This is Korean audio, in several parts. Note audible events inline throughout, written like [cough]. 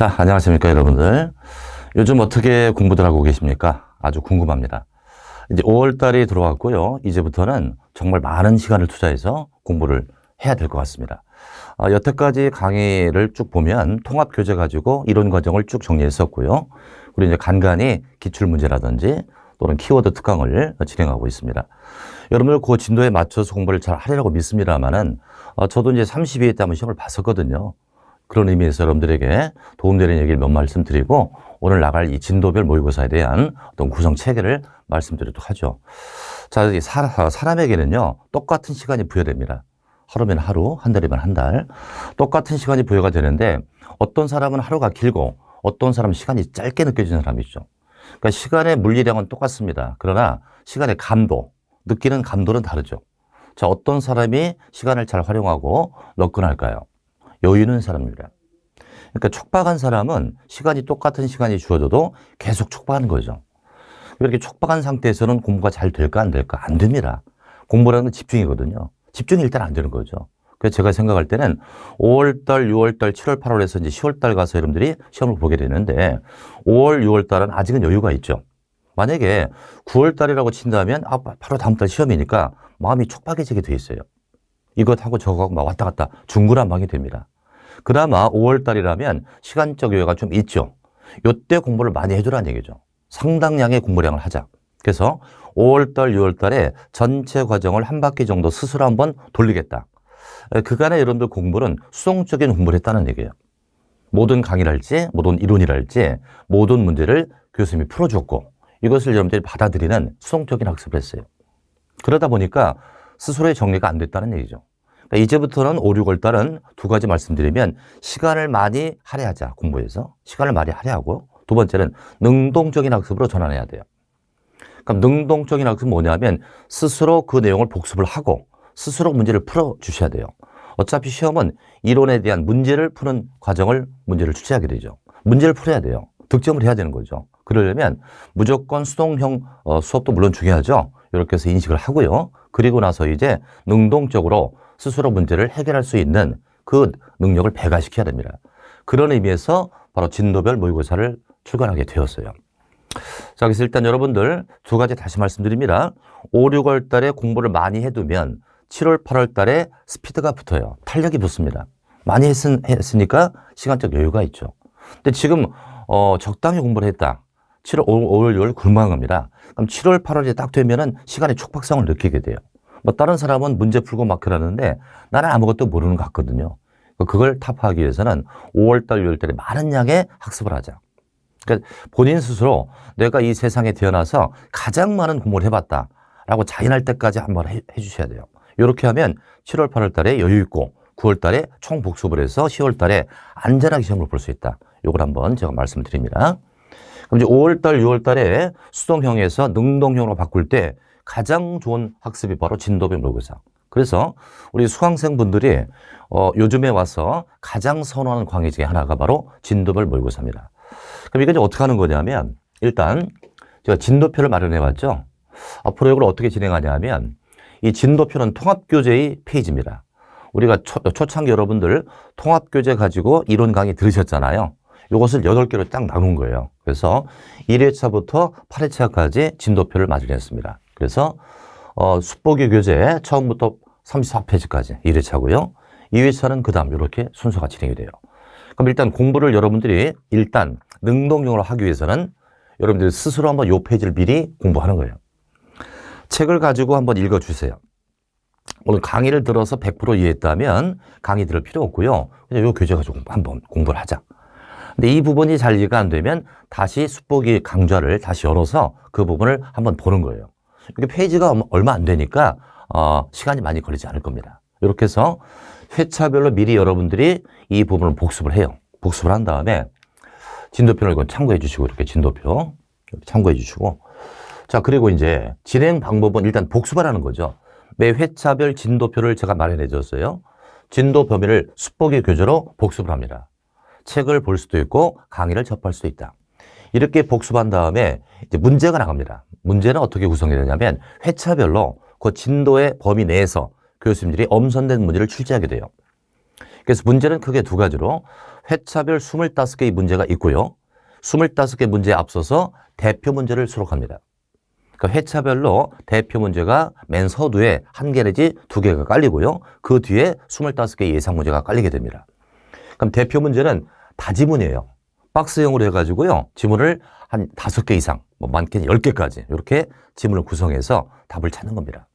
자, 안녕하십니까, 여러분들. 요즘 어떻게 공부들 하고 계십니까? 아주 궁금합니다. 이제 5월달이 들어왔고요. 이제부터는 정말 많은 시간을 투자해서 공부를 해야 될 것 같습니다. 아, 여태까지 강의를 쭉 보면 통합 교재 가지고 이론 과정을 쭉 정리했었고요. 그리고 이제 간간히 기출 문제라든지 또는 키워드 특강을 진행하고 있습니다. 여러분들 그 진도에 맞춰서 공부를 잘 하리라고 믿습니다만은 어, 저도 이제 32회 때 한번 시험을 봤었거든요. 그런 의미에서 여러분들에게 도움되는 얘기를 몇 말씀 드리고 오늘 나갈 이 진도별 모의고사에 대한 어떤 구성 체계를 말씀드리도록 하죠. 자, 이 사, 사람에게는요, 똑같은 시간이 부여됩니다. 하루면 하루, 한 달이면 한 달. 똑같은 시간이 부여가 되는데 어떤 사람은 하루가 길고 어떤 사람은 시간이 짧게 느껴지는 사람이 있죠. 그러니까 시간의 물리량은 똑같습니다. 그러나 시간의 감도, 느끼는 감도는 다르죠. 자, 어떤 사람이 시간을 잘 활용하고 너끈할까요? 여유 있는 사람입니다. 그러니까 촉박한 사람은 시간이 똑같은 시간이 주어져도 계속 촉박하는 거죠. 이렇게 촉박한 상태에서는 공부가 잘 될까 안 될까? 안 됩니다. 공부라는 건 집중이거든요. 집중이 일단 안 되는 거죠. 그래서 제가 생각할 때는 5월달, 6월달, 7월, 8월에서 이제 10월달 가서 여러분들이 시험을 보게 되는데 5월, 6월달은 아직은 여유가 있죠. 만약에 9월달이라고 친다면 아, 바로 다음 달 시험이니까 마음이 촉박해지게 돼 있어요. 이것하고 저거하고 막 왔다 갔다 중구난방이 됩니다. 그나마 5월달이라면 시간적 여유가 좀 있죠. 요때 공부를 많이 해주라는 얘기죠. 상당량의 공부량을 하자. 그래서 5월달, 6월달에 전체 과정을 한 바퀴 정도 스스로 한번 돌리겠다. 그간에 여러분들 공부는 수동적인 공부를 했다는 얘기예요. 모든 강의랄지, 모든 이론이랄지, 모든 문제를 교수님이 풀어줬고, 이것을 여러분들이 받아들이는 수동적인 학습을 했어요. 그러다 보니까 스스로의 정리가 안 됐다는 얘기죠. 그러니까 이제부터는 5, 6월 달은 두 가지 말씀드리면 시간을 많이 할애하자, 공부에서. 시간을 많이 할애하고, 두 번째는 능동적인 학습으로 전환해야 돼요. 그럼 능동적인 학습은 뭐냐면 스스로 그 내용을 복습을 하고 스스로 문제를 풀어 주셔야 돼요. 어차피 시험은 이론에 대한 문제를 푸는 과정을 문제를 출제하게 되죠. 문제를 풀어야 돼요. 득점을 해야 되는 거죠. 그러려면 무조건 수동형 어, 수업도 물론 중요하죠. 이렇게 해서 인식을 하고요. 그리고 나서 이제 능동적으로 스스로 문제를 해결할 수 있는 그 능력을 배가시켜야 됩니다. 그런 의미에서 바로 진도별 모의고사를 출간하게 되었어요. 자, 그래서 일단 여러분들 두 가지 다시 말씀드립니다. 5, 6월 달에 공부를 많이 해두면 7월, 8월 달에 스피드가 붙어요. 탄력이 붙습니다. 많이 했, 으니까 시간적 여유가 있죠. 근데 지금 어, 적당히 공부를 했다. 7월, 5월, 6월 굴망합니다. 그럼 7월, 8월이 딱 되면은 시간의 촉박성을 느끼게 돼요. 뭐 다른 사람은 문제 풀고 막 그러는데 나는 아무것도 모르는 것 같거든요. 그걸 타파하기 위해서는 5월 달, 6월 달에 많은 양의 학습을 하자. 그러니까 본인 스스로 내가 이 세상에 태어나서 가장 많은 공부를 해봤다. 라고 자인할 때까지 한번 해, 해 주셔야 돼요. 이렇게 하면 7월, 8월 달에 여유 있고 9월 달에 총 복습을 해서 10월 달에 안전하게 시험을 볼 수 있다. 이걸 한번 제가 말씀드립니다. 그럼 이제 5월 달, 6월 달에 수동형에서 능동형으로 바꿀 때 가장 좋은 학습이 바로 진도별 모의고사. 그래서 우리 수강생분들이 어, 요즘에 와서 가장 선호하는 강의 중에 하나가 바로 진도별 모의고사입니다. 그럼 이게 이제 어떻게 하는 거냐면 일단 제가 진도표를 마련해 봤죠. 앞으로 이걸 어떻게 진행하냐면 이 진도표는 통합교재의 페이지입니다. 우리가 초, 초창기 여러분들 통합교재 가지고 이론 강의 들으셨잖아요. 이것을 8개로 딱 나눈 거예요. 그래서 1회차부터 8회차까지 진도표를 마련했습니다. 그래서 어, 숙보기 교재 처음부터 34페이지까지 1회차고요. 2회차는 그 다음 이렇게 순서가 진행이 돼요. 그럼 일단 공부를 여러분들이 일단 능동적으로 하기 위해서는 여러분들이 스스로 한번 요 페이지를 미리 공부하는 거예요. 책을 가지고 한번 읽어주세요. 오늘 강의를 들어서 100% 이해했다면 강의 들을 필요 없고요. 그냥 요 교재 가지고 한번 공부를 하자. 근데 이 부분이 잘 이해가 안 되면 다시 숙보기 강좌를 다시 열어서 그 부분을 한번 보는 거예요. 이게 페이지가 얼마 안 되니까 어, 시간이 많이 걸리지 않을 겁니다. 이렇게 해서 회차별로 미리 여러분들이 이 부분을 복습을 해요. 복습을 한 다음에 진도표를 이건 참고해 주시고 이렇게 진도표 이렇게 참고해 주시고 자 그리고 이제 진행 방법은 일단 복습하라는 거죠. 매 회차별 진도표를 제가 마련해 줬어요. 진도 범위를 숙보기 교재로 복습을 합니다. 책을 볼 수도 있고 강의를 접할 수도 있다. 이렇게 복습한 다음에 이제 문제가 나갑니다. 문제는 어떻게 구성이 되냐면 회차별로 그 진도의 범위 내에서 교수님들이 엄선된 문제를 출제하게 돼요. 그래서 문제는 크게 두 가지로 회차별 25개의 문제가 있고요. 25개 문제에 앞서서 대표 문제를 수록합니다. 그 회차별로 대표 문제가 맨 서두에 한 개 내지 두 개가 깔리고요. 그 뒤에 25개 예상 문제가 깔리게 됩니다. 그럼 대표 문제는 다지문이에요. 박스형으로 해가지고요. 지문을 한 다섯 개 이상, 뭐 많게는 열 개까지 이렇게 지문을 구성해서 답을 찾는 겁니다.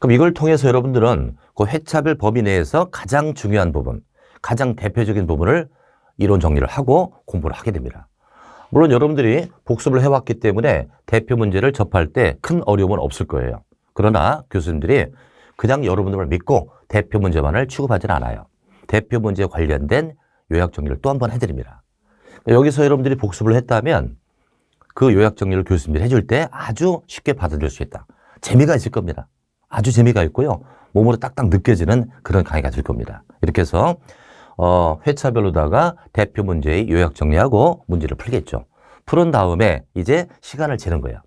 그럼 이걸 통해서 여러분들은 그 회차별 범위 내에서 가장 중요한 부분, 가장 대표적인 부분을 이론 정리를 하고 공부를 하게 됩니다. 물론 여러분들이 복습을 해왔기 때문에 대표 문제를 접할 때 큰 어려움은 없을 거예요. 그러나 교수님들이 그냥 여러분들을 믿고 대표 문제만을 취급하지는 않아요. 대표 문제에 관련된 요약 정리를 또 한 번 해드립니다. 여기서 여러분들이 복습을 했다면 그 요약 정리를 교수님들이 해줄 때 아주 쉽게 받아들일 수 있다. 재미가 있을 겁니다. 아주 재미가 있고요. 몸으로 딱딱 느껴지는 그런 강의가 될 겁니다. 이렇게 해서 어, 회차별로다가 대표 문제의 요약 정리하고 문제를 풀겠죠. 풀은 다음에 이제 시간을 재는 거예요.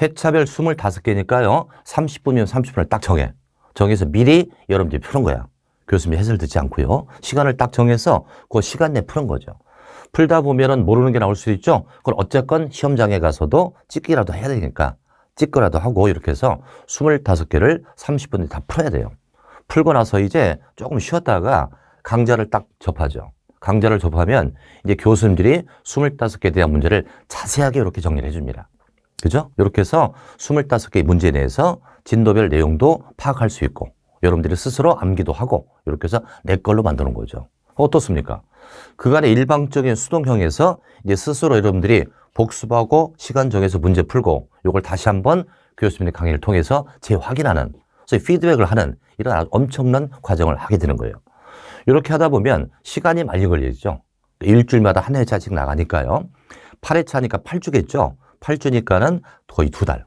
회차별 25개니까요. 30분이면 30분을 딱 정해. 정해서 미리 여러분들이 푸는 거야. 교수님 해설 듣지 않고요. 시간을 딱 정해서 그 시간 내에 푸는 거죠. 풀다 보면은 모르는 게 나올 수도 있죠. 그걸 어쨌건 시험장에 가서도 찍기라도 해야 되니까 찍거라도 하고 이렇게 해서 25개를 30분에 다 풀어야 돼요. 풀고 나서 이제 조금 쉬었다가 강좌를 딱 접하죠. 강좌를 접하면 이제 교수님들이 25개에 대한 문제를 자세하게 이렇게 정리를 해줍니다. 그죠? 이렇게 해서 25개의 문제에 대해서 진도별 내용도 파악할 수 있고 여러분들이 스스로 암기도 하고 이렇게 해서 내 걸로 만드는 거죠. 어떻습니까? 그간의 일방적인 수동형에서 이제 스스로 여러분들이 복습하고 시간 정해서 문제 풀고 이걸 다시 한번 교수님의 강의를 통해서 재확인하는 소위 피드백을 하는 이런 엄청난 과정을 하게 되는 거예요. 이렇게 하다 보면 시간이 많이 걸리죠. 일주일마다 한 회차씩 나가니까요. 8회차니까 8주겠죠. 8주니까는 거의 두 달.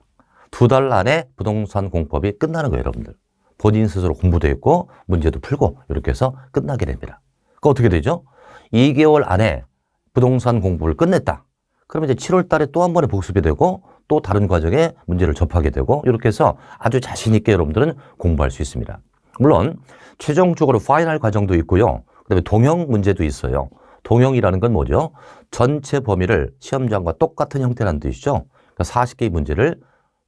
두 달 안에 부동산 공법이 끝나는 거예요, 여러분들. 본인 스스로 공부도 했고, 문제도 풀고, 이렇게 해서 끝나게 됩니다. 그 어떻게 되죠? 2개월 안에 부동산 공부를 끝냈다. 그러면 이제 7월 달에 또 한 번에 복습이 되고, 또 다른 과정에 문제를 접하게 되고, 이렇게 해서 아주 자신 있게 여러분들은 공부할 수 있습니다. 물론, 최종적으로 파이널 과정도 있고요. 그 다음에 동형 문제도 있어요. 동형이라는 건 뭐죠? 전체 범위를 시험장과 똑같은 형태라는 뜻이죠. 그러니까 40개의 문제를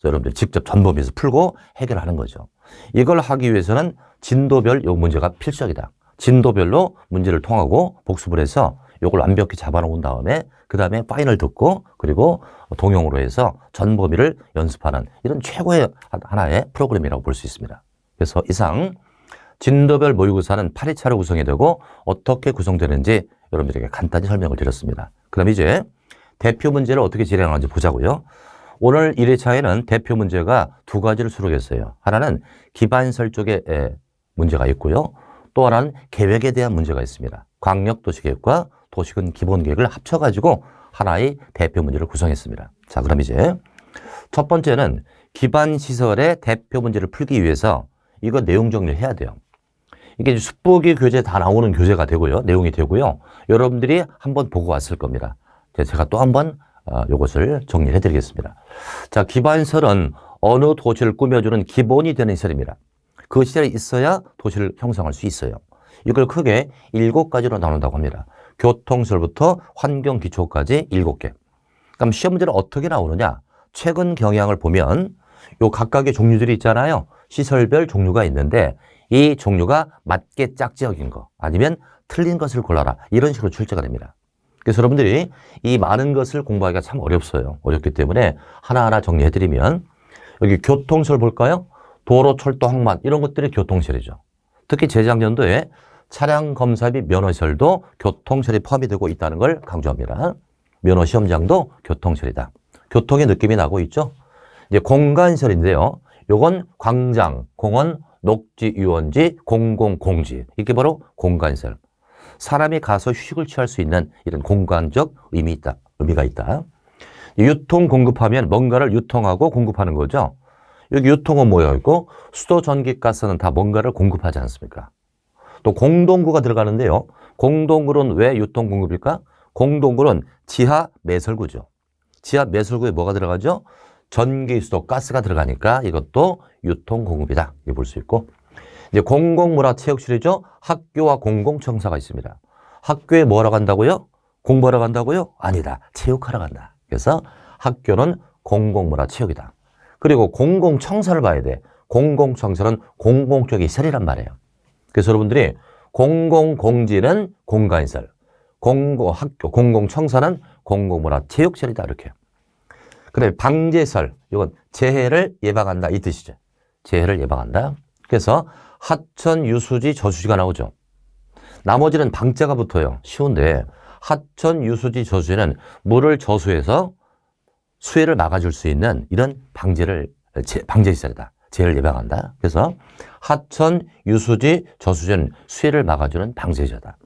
여러분들 직접 전범위에서 풀고 해결하는 거죠. 이걸 하기 위해서는 진도별 요 문제가 필수적이다. 진도별로 문제를 통하고 복습을 해서 요걸 완벽히 잡아놓은 다음에 그 다음에 파이널 듣고 그리고 동영으로 해서 전 범위를 연습하는 이런 최고의 하나의 프로그램이라고 볼 수 있습니다. 그래서 이상 진도별 모의고사는 8회차로 구성이 되고 어떻게 구성되는지 여러분들에게 간단히 설명을 드렸습니다. 그럼 이제 대표 문제를 어떻게 진행하는지 보자고요. 오늘 1회차에는 대표 문제가 두 가지를 수록했어요. 하나는 기반설 쪽에 문제가 있고요. 또 하나는 계획에 대한 문제가 있습니다. 광역도시계획과 도시군 기본계획을 합쳐가지고 하나의 대표 문제를 구성했습니다. 자, 그럼 이제 첫 번째는 기반시설의 대표 문제를 풀기 위해서 이거 내용 정리를 해야 돼요. 이게 숙보기 교재 다 나오는 교재가 되고요. 내용이 되고요. 여러분들이 한번 보고 왔을 겁니다. 제가 또 한번 어, 이것을 정리해 드리겠습니다. 자, 기반설은 어느 도시를 꾸며주는 기본이 되는 시설입니다. 그 시설이 있어야 도시를 형성할 수 있어요. 이걸 크게 일곱 가지로 나눈다고 합니다. 교통설부터 환경 기초까지 일곱 개. 그럼 시험 문제는 어떻게 나오느냐? 최근 경향을 보면 요 각각의 종류들이 있잖아요. 시설별 종류가 있는데 이 종류가 맞게 짝지역인 거 아니면 틀린 것을 골라라 이런 식으로 출제가 됩니다. 그래서 여러분들이 이 많은 것을 공부하기가 참 어렵어요. 어렵기 때문에 하나하나 정리해드리면 여기 교통설 볼까요? 도로, 철도, 항만 이런 것들이 교통설이죠. 특히 재작년도에 차량 검사 및 면허설도 교통설이 포함이 되고 있다는 걸 강조합니다. 면허 시험장도 교통설이다. 교통의 느낌이 나고 있죠. 이제 공간설인데요. 요건 광장, 공원, 녹지, 유원지, 공공공지. 이게 바로 공간설. 사람이 가서 휴식을 취할 수 있는 이런 공간적 의미 있다, 의미가 있다. 유통 공급하면 뭔가를 유통하고 공급하는 거죠. 여기 유통은 뭐야 있고 수도, 전기, 가스는 다 뭔가를 공급하지 않습니까? 또 공동구가 들어가는데요. 공동구는 왜 유통 공급일까? 공동구는 지하 매설구죠. 지하 매설구에 뭐가 들어가죠? 전기, 수도, 가스가 들어가니까 이것도 유통 공급이다. 이 볼 수 있고 이제 공공문화체육실이죠. 학교와 공공청사가 있습니다. 학교에 뭐하러 간다고요? 공부하러 간다고요? 아니다. 체육하러 간다. 그래서 학교는 공공문화체육이다. 그리고 공공청사를 봐야 돼. 공공청사는 공공적인 시설이란 말이에요. 그래서 여러분들이 공공공지는 공간시설, 공공학교, 공공청사는 공공문화체육시설이다. 이렇게. 그래 방제설, 이건 재해를 예방한다 이 뜻이죠. 재해를 예방한다. 그래서 하천, 유수지, 저수지가 나오죠. 나머지는 방자가 붙어요. 쉬운데 하천, 유수지, 저수지는 물을 저수해서 수해를 막아줄 수 있는 이런 방제를 제- 방제 시설이다. 재해를 예방한다. 그래서 하천, 유수지, 저수지는 수해를 막아주는 방제시설이다.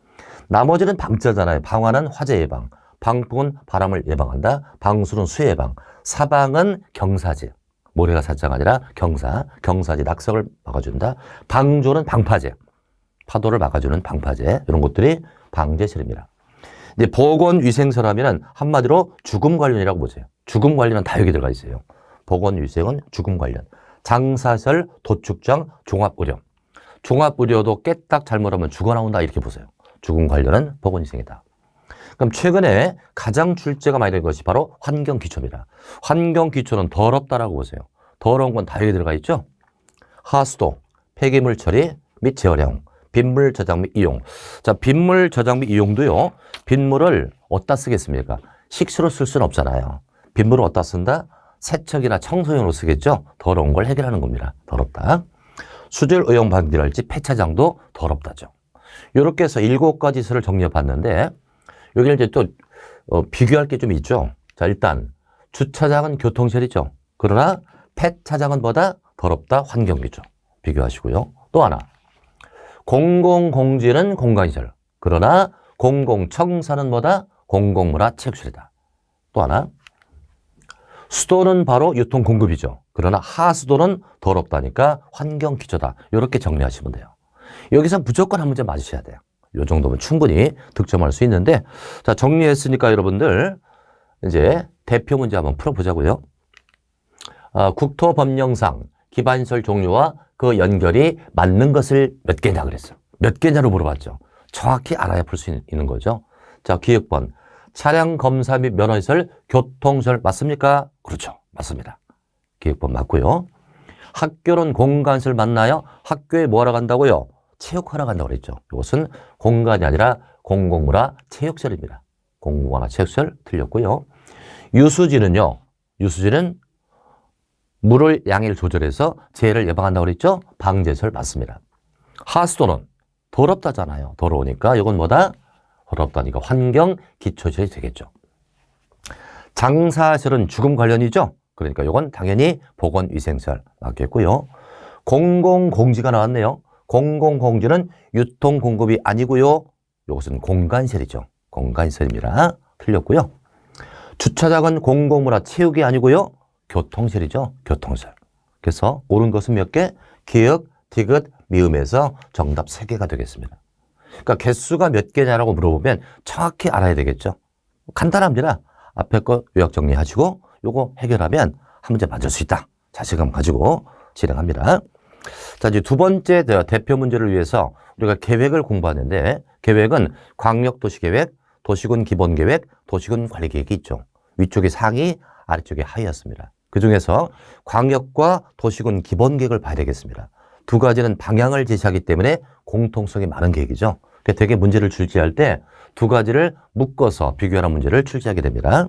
나머지는 방자잖아요. 방화는 화재 예방, 방풍은 바람을 예방한다. 방수는 수해 예방, 사방은 경사지. 모래가 살짝 아니라 경사, 경사지 낙석을 막아준다. 방조는 방파제, 파도를 막아주는 방파제 이런 것들이 방제실입니다. 이제 보건위생설 하면은 한마디로 죽음 관련이라고 보세요. 죽음 관련은 다 여기 들어가 있어요. 보건위생은 죽음 관련. 장사설, 도축장, 종합의료. 종합의료도 깨딱 잘못하면 죽어 나온다 이렇게 보세요. 죽음 관련은 보건위생이다. 그럼 최근에 가장 출제가 많이 된 것이 바로 환경 기초입니다. 환경 기초는 더럽다라고 보세요. 더러운 건 다 여기 들어가 있죠? 하수도, 폐기물 처리 및 재활용, 빗물 저장 및 이용. 자, 빗물 저장 및 이용도요. 빗물을 어디다 쓰겠습니까? 식수로 쓸 수는 없잖아요. 빗물을 어디다 쓴다? 세척이나 청소용으로 쓰겠죠? 더러운 걸 해결하는 겁니다. 더럽다. 수질 오염 방지랄지 폐차장도 더럽다죠. 이렇게 해서 일곱 가지 수를 정리해 봤는데 여기를 이제 또 어, 비교할 게 좀 있죠. 자, 일단 주차장은 교통시설이죠. 그러나 폐차장은 뭐다? 더럽다 환경이죠. 비교하시고요. 또 하나. 공공공지는 공간시설. 그러나 공공청사는 뭐다? 공공문화 체육시설이다. 또 하나. 수도는 바로 유통 공급이죠. 그러나 하수도는 더럽다니까 환경 기초다. 이렇게 정리하시면 돼요. 여기서 무조건 한 문제 맞으셔야 돼요. 이 정도면 충분히 득점할 수 있는데 자 정리했으니까 여러분들 이제 대표 문제 한번 풀어보자고요. 아, 국토법령상 기반시설 종류와 그 연결이 맞는 것을 몇 개냐 그랬어요. 몇 개냐로 물어봤죠. 정확히 알아야 풀 수 있는 거죠. 자 기획번 차량 검사 및 면허시설 교통시설 맞습니까? 그렇죠. 맞습니다. 기획번 맞고요. 학교는 공간시설 맞나요? 학교에 뭐하러 간다고요? 체육하러 간다고 그랬죠. 이것은 공간이 아니라 공공문화 체육시설입니다. 공공문화 체육시설 틀렸고요. 유수지는요. 유수지는 물을 양을 조절해서 재해를 예방한다고 그랬죠. 방제설 맞습니다. 하수도는 더럽다잖아요. 더러우니까 이건 뭐다? 더럽다니까 환경 기초시설이 되겠죠. 장사시설은 죽음 관련이죠. 그러니까 이건 당연히 보건위생시설 맞겠고요. 공공공지가 나왔네요. 공공공지는 유통 공급이 아니고요. 이것은 공간시설이죠. 공간시설입니다. 틀렸고요. 주차장은 공공문화 체육이 아니고요. 교통시설이죠. 교통시설. 그래서 옳은 것은 몇 개? 기역, 디귿, 미음에서 정답 세개가 되겠습니다. 그러니까 개수가 몇 개냐라고 물어보면 정확히 알아야 되겠죠. 간단합니다. 앞에 거 요약 정리하시고 요거 해결하면 한 문제 맞을 수 있다. 자신감 가지고 진행합니다. 자, 이제 두 번째 대- 대표 문제를 위해서 우리가 계획을 공부하는데 계획은 광역도시 계획, 도시군 기본 계획, 도시군 관리 계획이 있죠. 위쪽이 상위, 아래쪽이 하위였습니다. 그 중에서 광역과 도시군 기본 계획을 봐야 되겠습니다. 두 가지는 방향을 제시하기 때문에 공통성이 많은 계획이죠. 되게 문제를 출제할 때 두 가지를 묶어서 비교하는 문제를 출제하게 됩니다.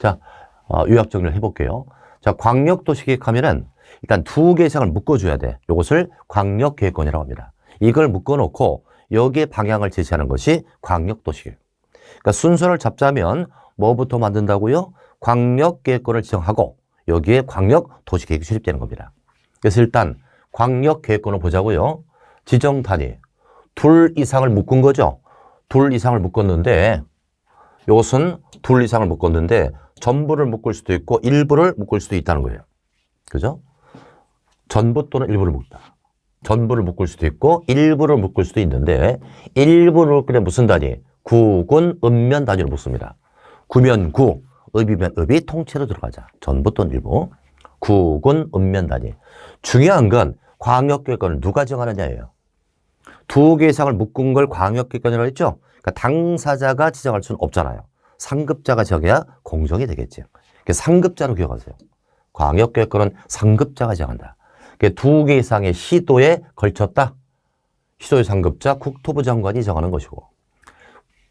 자, 어, 요약 정리를 해볼게요. 자, 광역도시 계획 하면은 일단 두개 이상을 묶어줘야 돼. 이것을 광역계획권이라고 합니다. 이걸 묶어놓고 여기에 방향을 제시하는 것이 광역도시계획. 그러니까 순서를 잡자면 뭐부터 만든다고요? 광역계획권을 지정하고 여기에 광역도시계획이 수립되는 겁니다. 그래서 일단 광역계획권을 보자고요. 지정 단위 둘 이상을 묶은 거죠. 둘 이상을 묶었는데 이것은 둘 이상을 묶었는데 전부를 묶을 수도 있고 일부를 묶을 수도 있다는 거예요. 그죠? 전부 또는 일부를 묶다. 전부를 묶을 수도 있고 일부를 묶을 수도 있는데 일부를 묶을 때 무슨 단위? 구군 읍면 단위로 묶습니다. 구면 구, 읍이면 읍이 통째로 들어가자. 전부 또는 일부. 구군 읍면 단위. 중요한 건 광역계획권을 누가 정하느냐예요. 두 개 이상을 묶은 걸 광역계획권이라고 했죠? 그러니까 당사자가 지정할 수는 없잖아요. 상급자가 정해야 공정이 되겠죠. 그러니까 상급자로 기억하세요. 광역계획권은 상급자가 정한다. 두 개 이상의 시도에 걸쳤다. 시도의 상급자 국토부 장관이 정하는 것이고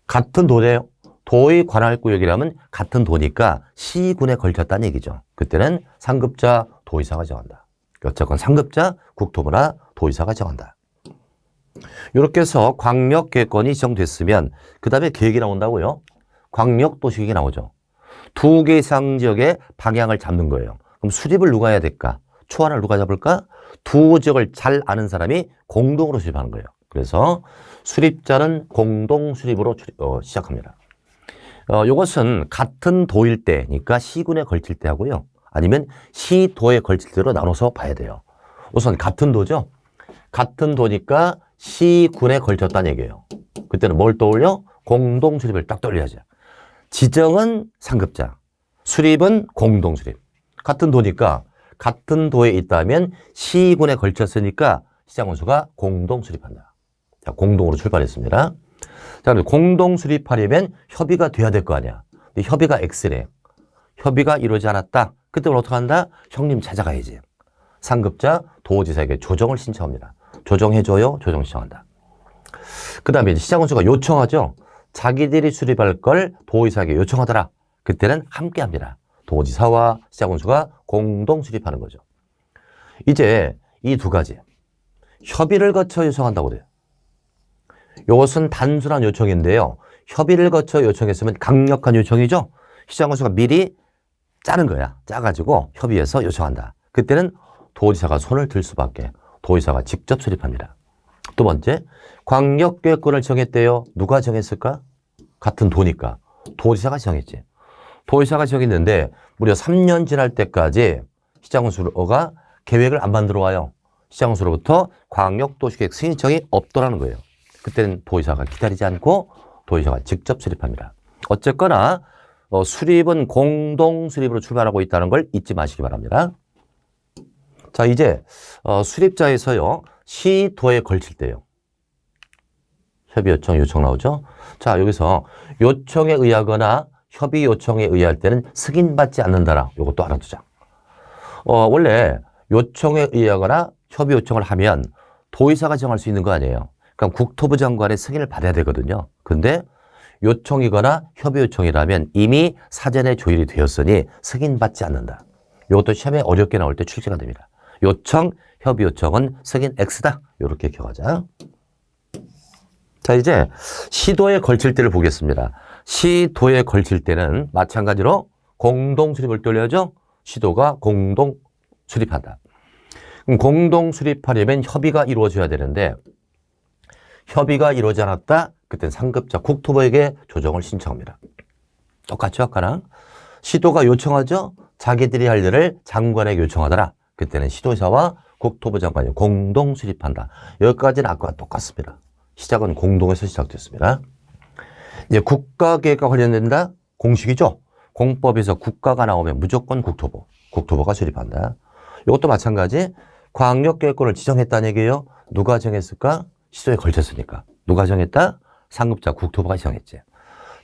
같은 도네요. 도의 관할 구역이라면 같은 도니까 시군에 걸쳤다는 얘기죠. 그때는 상급자 도의사가 정한다. 어쨌건 상급자 국토부나 도의사가 정한다. 이렇게 해서 광역 계획권이 지정됐으면 그 다음에 계획이 나온다고요. 광역 도시계획이 나오죠. 두 개 이상 지역의 방향을 잡는 거예요. 그럼 수립을 누가 해야 될까? 초안을 누가 잡을까? 두 지역을 잘 아는 사람이 공동으로 수립하는 거예요. 그래서 수립자는 공동 수립으로 출입- 어, 시작합니다. 어, 이것은 같은 도일 때니까 시군에 걸칠 때 하고요. 아니면 시도에 걸칠 때로 나눠서 봐야 돼요. 우선 같은 도죠. 같은 도니까 시군에 걸쳤다는 얘기예요. 그때는 뭘 떠올려? 공동 수립을 딱 떠올려야죠. 지정은 상급자, 수립은 공동 수립. 같은 도니까 같은 도에 있다면 시군에 걸쳤으니까 시장원수가 공동 수립한다. 자, 공동으로 출발했습니다. 자, 공동 수립하려면 협의가 돼야 될 거 아니야. 근데 협의가 X래. 협의가 이루어지지 않았다. 그때는 어떻게 한다? 형님 찾아가야지. 상급자 도지사에게 조정을 신청합니다. 조정해줘요. 조정 신청한다. 그 다음에 시장원수가 요청하죠. 자기들이 수립할 걸 도의사에게 요청하더라. 그때는 함께 합니다. 도지사와 시장원수가 공동 수립하는 거죠. 이제 이 두 가지. 협의를 거쳐 요청한다고 그래요. 이것은 단순한 요청인데요. 협의를 거쳐 요청했으면 강력한 요청이죠. 시장원수가 미리 짜는 거야. 짜가지고 협의해서 요청한다. 그때는 도지사가 손을 들 수밖에. 도지사가 직접 수립합니다. 두 번째, 광역계획권을 정했대요. 누가 정했을까? 같은 도니까. 도지사가 정했지. 도지사가 정했는데 무려 3년 지날 때까지 시장원수가 계획을 안 만들어 와요. 시장원수로부터 광역도시계획 승인청이 없더라는 거예요. 그때는 도의사가 기다리지 않고 도의사가 직접 수립합니다. 어쨌거나 어, 수립은 공동 수립으로 출발하고 있다는 걸 잊지 마시기 바랍니다. 자 이제 어, 수립자에서요 시도에 걸칠 때요 협의 요청 요청 나오죠. 자 여기서 요청에 의하거나 협의 요청에 의할 때는 승인받지 않는다라 이것도 알아두자. 어, 원래 요청에 의하거나 협의 요청을 하면 도의사가 정할 수 있는 거 아니에요. 그럼 국토부 장관의 승인을 받아야 되거든요. 근데 요청이거나 협의 요청이라면 이미 사전에 조율이 되었으니 승인받지 않는다. 이것도 시험에 어렵게 나올 때 출제가 됩니다. 요청, 협의 요청은 승인 X다. 이렇게 기억하자. 자, 이제 시도에 걸칠 때를 보겠습니다. 시도에 걸칠 때는 마찬가지로 공동 수립을 돌려야죠. 시도가 공동 수립한다. 공동 수립하려면 협의가 이루어져야 되는데 협의가 이루어지지 않았다. 그땐 상급자 국토부에게 조정을 신청합니다. 똑같죠, 아까랑? 시도가 요청하죠? 자기들이 할 일을 장관에게 요청하더라. 그때는 시도사와 국토부 장관이 공동 수립한다. 여기까지는 아까와 똑같습니다. 시작은 공동에서 시작됐습니다. 이제 국가계획과 관련된다? 공식이죠? 공법에서 국가가 나오면 무조건 국토부, 국토부가 수립한다. 이것도 마찬가지 광역계획권을 지정했다는 얘기예요. 누가 정했을까? 시도에 걸쳤으니까. 누가 정했다? 상급자 국토부가 정했지.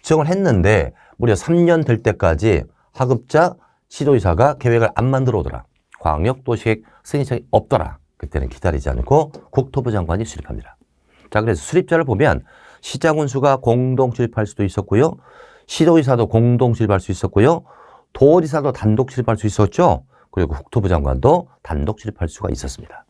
지정을 했는데 무려 3년 될 때까지 하급자 시도의사가 계획을 안 만들어 오더라. 광역도시계획 승인청이 없더라. 그때는 기다리지 않고 국토부 장관이 수립합니다. 자, 그래서 수립자를 보면 시장운수가 공동 수립할 수도 있었고요. 시도의사도 공동 수립할 수 있었고요. 도지사도 단독 수립할 수 있었죠. 그리고 국토부 장관도 단독 수립할 수가 있었습니다.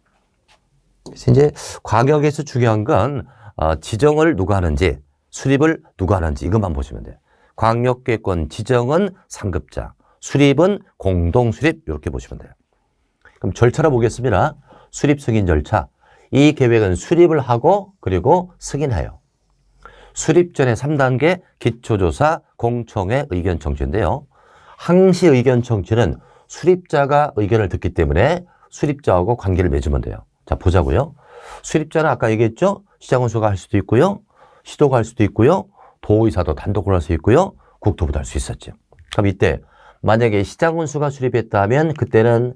그래서 이제 과격에서 중요한 건 어, 지정을 누가 하는지 수립을 누가 하는지 이것만 보시면 돼요. 광역계획권 지정은 상급자, 수립은 공동 수립 이렇게 보시면 돼요. 그럼 절차를 보겠습니다. 수립 승인 절차. 이 계획은 수립을 하고 그리고 승인해요. 수립 전에 3단계 기초조사 공청회 의견 청취인데요. 항시 의견 청취는 수립자가 의견을 듣기 때문에 수립자하고 관계를 맺으면 돼요. 자, 보자고요. 수립자는 아까 얘기했죠? 시장원수가 할 수도 있고요. 시도가 할 수도 있고요. 도의사도 단독으로 할 수 있고요. 국토부도 할 수 있었죠. 그럼 이때 만약에 시장원수가 수립했다면 그때는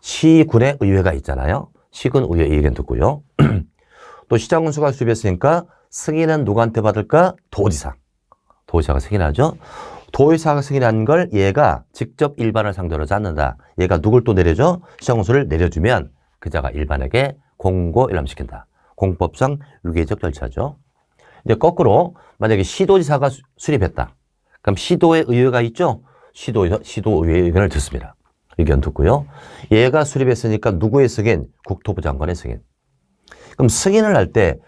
시군의 의회가 있잖아요. 시군 의회 의견 듣고요. [clears throat] 또 시장원수가 수립했으니까 승인은 누구한테 받을까? 도지사. 도지사가 승인하죠. 도의사가 승인한 걸 얘가 직접 일반을 상대로 않는다. 얘가 누굴 또 내려줘? 시정수를 내려주면 그자가 일반에게 공고 일람시킨다. 공법상 유계적 절차죠. 이제 거꾸로 만약에 시도지사가 수- 수립했다. 그럼 시도의 의회가 있죠? 시도, 시도의회 의견을 듣습니다. 의견 듣고요. 얘가 수립했으니까 누구의 승인? 국토부 장관의 승인. 그럼 승인을 할 때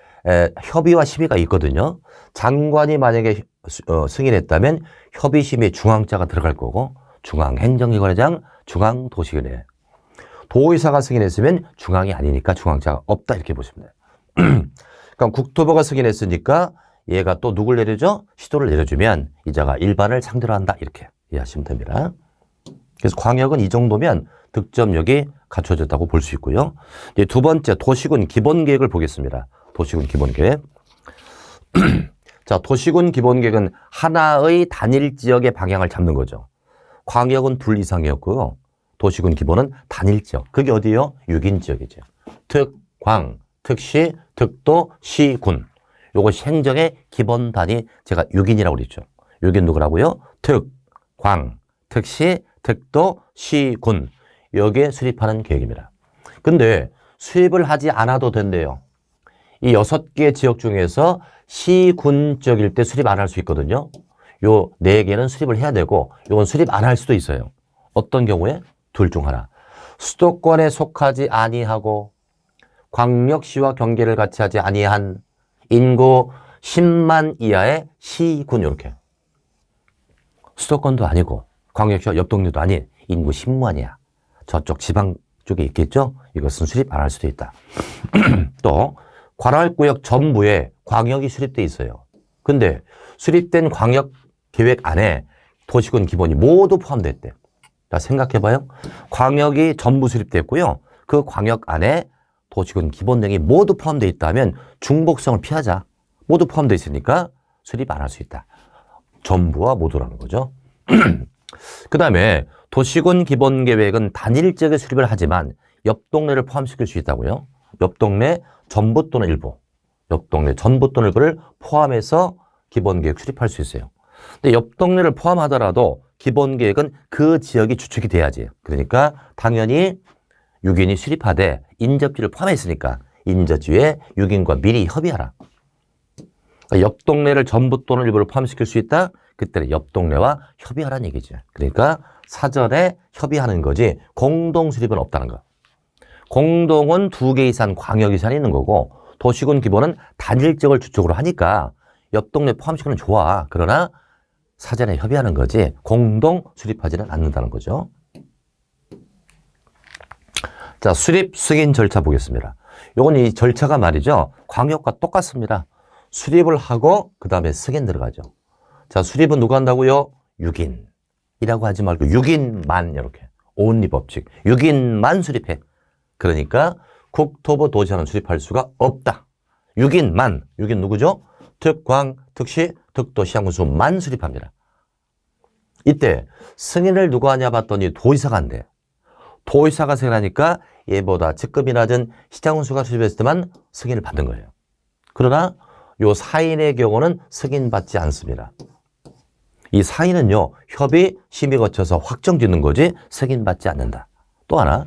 협의와 심의가 있거든요. 장관이 만약에 수- 어, 승인했다면 협의 심의 중앙자가 들어갈 거고 중앙행정기관장, 중앙도시의회. 도의사가 승인했으면 중앙이 아니니까 중앙자가 없다 이렇게 보시면 돼요. [clears throat] 그럼 국토부가 승인했으니까 얘가 또 누굴 내려줘? 시도를 내려주면 이 자가 일반을 상대로 한다 이렇게 이해하시면 됩니다. 그래서 광역은 이 정도면 득점력이 갖춰졌다고 볼 수 있고요. 이제 두 번째 도시군 기본 계획을 보겠습니다. 도시군 기본 계획. [clears throat] 자, 도시군 기본 계획은 하나의 단일 지역의 방향을 잡는 거죠. 광역은 둘 이상이었고요. 도시군 기본은 단일 지역. 그게 어디요? 6인 지역이죠. 특, 광, 특시, 특도, 시, 군. 요것이 행정의 기본 단위 제가 6인이라고 그랬죠. 6인 누구라고요? 특, 광, 특시, 특도, 시, 군. 여기에 수립하는 계획입니다. 근데 수립을 하지 않아도 된대요. 이 여섯 개 지역 중에서 시, 군 지역일 때 수립 안 할 수 있거든요. 요 네 개는 수립을 해야 되고 요건 수립 안 할 수도 있어요. 어떤 경우에? 둘 중 하나. 수도권에 속하지 아니하고 광역시와 경계를 같이 하지 아니한 인구 10만 이하의 시군 이렇게. 수도권도 아니고 광역시와 옆 동네도 아닌 인구 10만이야. 저쪽 지방 쪽에 있겠죠? 이것은 수립 안 할 수도 있다. [clears throat] 또 관할구역 전부에 광역이 수립돼 있어요. 근데 수립된 광역 계획 안에 도시군 기본이 모두 포함됐대. 자, 생각해봐요. 광역이 전부 수립됐고요. 그 광역 안에 도시군 기본 등이 모두 포함되어 있다면 중복성을 피하자. 모두 포함되어 있으니까 수립 안 할 수 있다. 전부와 모두라는 거죠. [clears throat] 그 다음에 도시군 기본 계획은 단일 지역에 수립을 하지만 옆 동네를 포함시킬 수 있다고요. 옆 동네 전부 또는 일부, 옆 동네 전부 또는 일부를 포함해서 기본 계획 수립할 수 있어요. 근데 옆 동네를 포함하더라도 기본 계획은 그 지역이 주축이 돼야지. 그러니까 당연히 6인이 수립하되 인접지를 포함했으니까 인접지에 6인과 미리 협의하라. 그러니까 옆 동네를 전부 또는 일부를 포함시킬 수 있다? 그때는 옆 동네와 협의하라는 얘기죠. 그러니까 사전에 협의하는 거지 공동 수립은 없다는 거. 공동은 두 개 이상 광역 이상이 있는 거고 도시군 기본은 단일 지역을 주축으로 하니까 옆 동네 포함시키는 좋아. 그러나 사전에 협의하는 거지 공동 수립하지는 않는다는 거죠. 자, 수립 승인 절차 보겠습니다. 요건 이 절차가 말이죠. 광역과 똑같습니다. 수립을 하고 그 다음에 승인 들어가죠. 자, 수립은 누가 한다고요? 6인 이라고 하지 말고 6인만 이렇게 온리 법칙. 6인만 수립해. 그러니까 국토부 도시하는 수립할 수가 없다. 6인만. 6인 누구죠? 특광, 특시, 특도, 시장군수만 수립합니다. 이때 승인을 누가 하냐 봤더니 도의사가 한대. 도의사가 승인하니까 얘보다 직급이 낮은 시장군수가 수립했을 때만 승인을 받는 거예요. 그러나 요 사인의 경우는 승인받지 않습니다. 이 사인은요, 협의, 심의 거쳐서 확정짓는 거지 승인받지 않는다. 또 하나,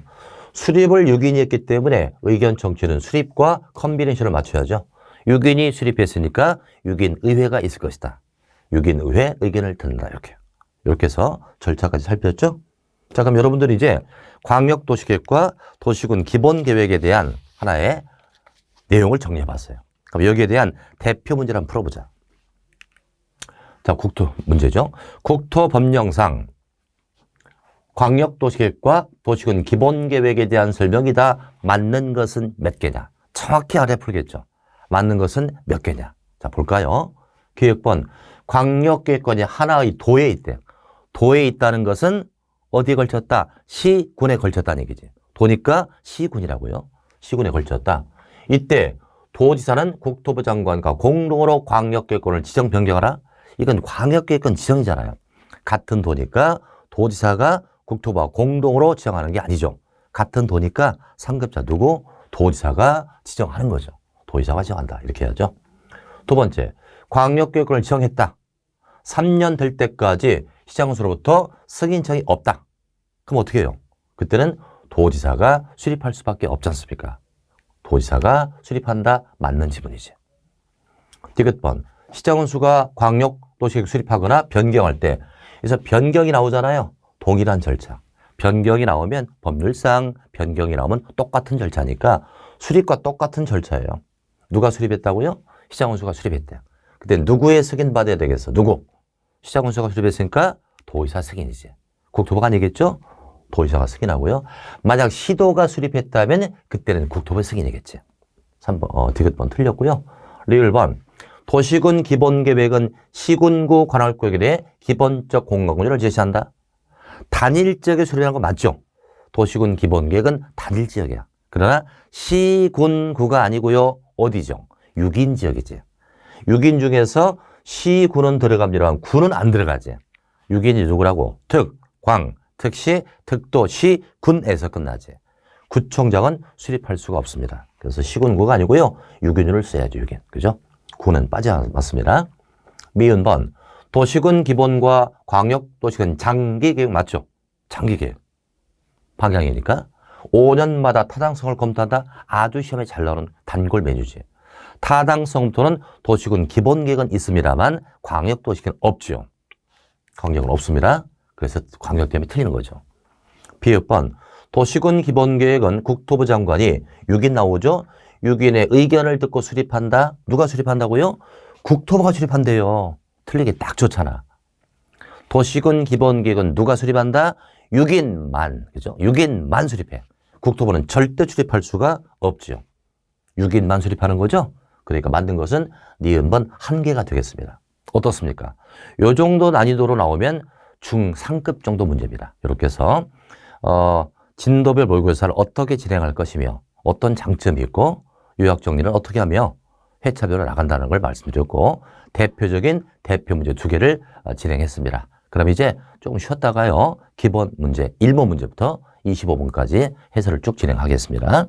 수립을 6인이 했기 때문에 의견 청취는 수립과 컨비네이션을 맞춰야죠. 6인이 수립했으니까 6인 의회가 있을 것이다. 6인 의회 의견을 듣는다. 이렇게. 이렇게 해서 절차까지 살폈죠. 자, 그럼 여러분들이 이제 광역도시계획과 도시군 기본계획에 대한 하나의 내용을 정리해 봤어요. 그럼 여기에 대한 대표 문제를 한번 풀어보자. 자, 국토 문제죠. 국토 법령상 광역도시계획과 도시군 기본계획에 대한 설명이 다 맞는 것은 몇 개냐? 정확히 알아 풀겠죠. 맞는 것은 몇 개냐? 자, 볼까요? 계획본 광역계획권이 하나의 도에 있대. 도에 있다는 것은 어디에 걸쳤다? 시군에 걸쳤다는 얘기지. 도니까 시군이라고요. 시군에 걸쳤다. 이때 도지사는 국토부 장관과 공동으로 광역계획권을 지정 변경하라. 이건 광역계획권 지정이잖아요. 같은 도니까 도지사가 국토부와 공동으로 지정하는 게 아니죠. 같은 도니까 상급자 누구? 도지사가 지정하는 거죠. 도지사가 지정한다. 이렇게 해야죠. 두 번째, 광역교육을 지정했다. 3년 될 때까지 시장으로부터 승인청이 없다. 그럼 어떻게 해요? 그때는 도지사가 수립할 수밖에 없지 않습니까? 도지사가 수립한다 맞는 지분이지. 디귿번 시장원수가 광역 도시계획 수립하거나 변경할 때 그래서 변경이 나오잖아요. 동일한 절차. 변경이 나오면 법률상 변경이 나오면 똑같은 절차니까 수립과 똑같은 절차예요. 누가 수립했다고요? 시장원수가 수립했대요. 그때 누구의 승인 받아야 되겠어? 누구? 시장원수가 수립했으니까 도의사 승인이지. 국토부가 아니겠죠? 도의사가 승인하고요. 만약 시도가 수립했다면 그때는 국토부 승인이겠지. 3번, 어, 디귿번 틀렸고요. 리을번 도시군 기본계획은 시군구 관할구역에 대해 기본적 공간구조를 제시한다. 단일 지역에 수립한 거 맞죠? 도시군 기본계획은 단일 지역이야. 그러나 시군구가 아니고요. 어디죠? 6인 지역이지. 6인 중에서 시군은 들어갑니다만 군은 안 들어가지. 6인이 누구라고? 특, 광, 특시, 특도, 시, 군에서 끝나지. 구청장은 수립할 수가 없습니다. 그래서 시군구가 아니고요. 6인을 써야죠. 6인. 그죠? 구는 빠지 않습니다. 미은 번. 도시군 기본과 광역 도시군 장기 계획 맞죠? 장기 계획. 방향이니까 5년마다 타당성을 검토한다. 아주 시험에 잘 나오는 단골 메뉴지. 타당성부터는 도시군 기본 계획은 있습니다만 광역 도시계획은 없죠. 광역은 없습니다. 그래서 광역 때문에 틀리는 거죠. 비읍번 도시군 기본 계획은 국토부 장관이 6인 나오죠. 6인의 의견을 듣고 수립한다. 누가 수립한다고요? 국토부가 수립한대요. 틀리기 딱 좋잖아. 도시군 기본 계획은 누가 수립한다? 6인만. 그죠? 6인만 수립해. 국토부는 절대 수립할 수가 없죠. 6인만 수립하는 거죠? 그러니까 만든 것은 니은번 한 개가 되겠습니다. 어떻습니까? 요 정도 난이도로 나오면 중상급 정도 문제입니다. 이렇게 해서 어, 진도별 모의고사를 어떻게 진행할 것이며 어떤 장점이 있고 요약 정리를 어떻게 하며 회차별로 나간다는 걸 말씀드렸고 대표적인 대표 문제 두 개를 어, 진행했습니다. 그럼 이제 조금 쉬었다가요. 기본 문제 1번 문제부터 25번까지 해설을 쭉 진행하겠습니다.